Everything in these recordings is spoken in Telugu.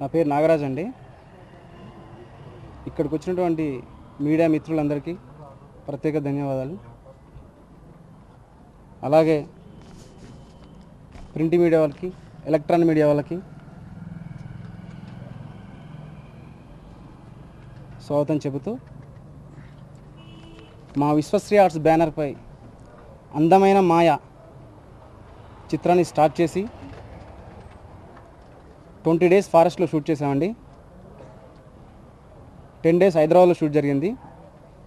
నా పేరు నాగరాజ్ అండి. ఇక్కడికి వచ్చినటువంటి మీడియా మిత్రులందరికీ ప్రత్యేక ధన్యవాదాలు. అలాగే ప్రింట్ మీడియా వాళ్ళకి ఎలక్ట్రానిక్ మీడియా వాళ్ళకి స్వాగతం చెబుతూ మా విశ్వశ్రీ ఆర్ట్స్ బ్యానర్పై అందమైన మాయ చిత్రాన్ని స్టార్ట్ చేసి ట్వంటీ డేస్ ఫారెస్ట్లో షూట్ చేసామండి టెన్ డేస్ హైదరాబాద్లో షూట్ జరిగింది.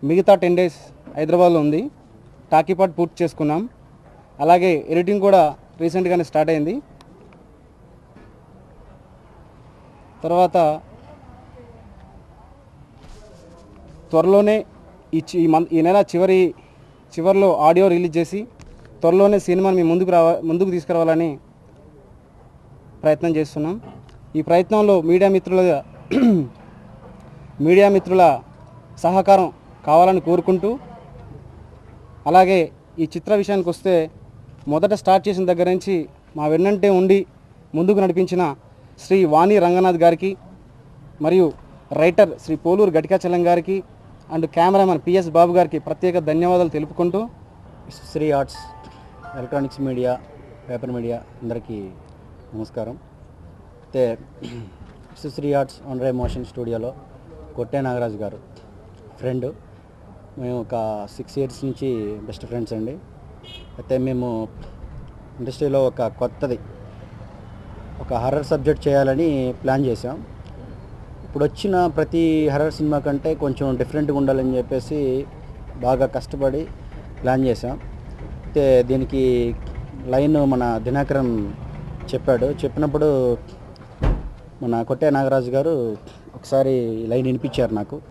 మిగతా టెన్ డేస్ హైదరాబాద్లో ఉంది. టాకీపాట్ పూర్తి చేసుకున్నాం. అలాగే ఎడిటింగ్ కూడా రీసెంట్గానే స్టార్ట్ అయింది. తర్వాత త్వరలోనే ఈ ఈ మంత్ ఈ నెల చివరి చివరిలో ఆడియో రిలీజ్ చేసి త్వరలోనే సినిమాని మీ ముందుకు రావ ముందుకు తీసుకురావాలని ప్రయత్నం చేస్తున్నాం. ఈ ప్రయత్నంలో మీడియా మిత్రుల మీడియా మిత్రుల సహకారం కావాలని కోరుకుంటూ అలాగే ఈ చిత్ర విషయానికి వస్తే మొదట స్టార్ట్ చేసిన దగ్గర నుంచి మా వెన్నంటే ఉండి ముందుకు నడిపించిన శ్రీ వాణి రంగనాథ్ గారికి మరియు రైటర్ శ్రీ పోలూరు గటికాచలం గారికి అండ్ కెమెరామెన్ పిఎస్ బాబు గారికి ప్రత్యేక ధన్యవాదాలు తెలుపుకుంటూ Sri arts electronics media paper media అందరికీ నమస్కారం. అయితే శ్రీ ఆర్ట్స్ ఆన్రే మోషన్ స్టూడియోలో కొట్టే నాగరాజు గారు ఫ్రెండ్ మేము ఒక సిక్స్ ఇయర్స్ నుంచి బెస్ట్ ఫ్రెండ్స్ అండి. అయితే మేము ఇండస్ట్రీలో ఒక కొత్తది ఒక హర్రర్ సబ్జెక్ట్ చేయాలని ప్లాన్ చేసాం ఇప్పుడు వచ్చిన ప్రతి హర్రర్ సినిమా కంటే కొంచెం డిఫరెంట్గా ఉండాలని చెప్పేసి బాగా కష్టపడి ప్లాన్ చేసాం అయితే దీనికి లైన్ మన దినాకరన్ చెప్పాడు. చెప్పినప్పుడు మొన్న కొట్టే నాగరాజు గారు ఒకసారి లైన్ వినిపించారు నాకు.